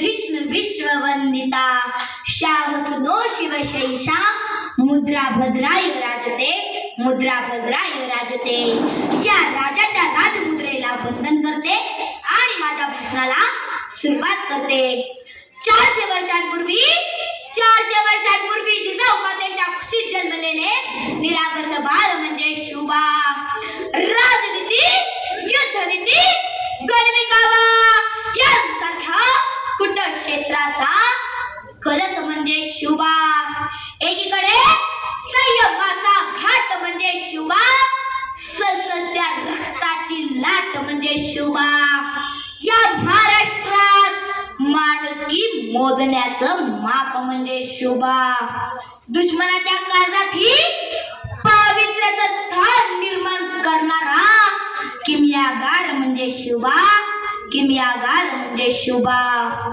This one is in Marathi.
विष्णु विश्ववंदिता श्याम सुनो शिवशैषा मुद्रा भद्राय राजते मुद्रा भद्राय राजते। या राजाच्या राजमुद्रेला वंदन करते आणि माझ्या भाषणाला सुरुवात करते. चारशे वर्षांपूर्वी चारशे वर्षांपूर्वी जिजाऊमा त्यांच्या खुशीत जन्मलेले निरागस बाल म्हणजे शुभा. राजनीती युद्धनीती गणविकावा यांसारख्या क्षेत्राचा कलस म्हणजे शुभा. एकीकडे संयमाचा घाट म्हणजे शुभा. सत्या रक्ताची लाट म्हणजे शुभा. या महाराष्ट्रात माणुसकी मोजण्याचं माप म्हणजे शुभा. दुश्मनाच्या काळात ही पावित्र्याचं स्थान निर्माण करणारा किमयागार म्हणजे शुभा. किमयागार म्हणजे शुभा.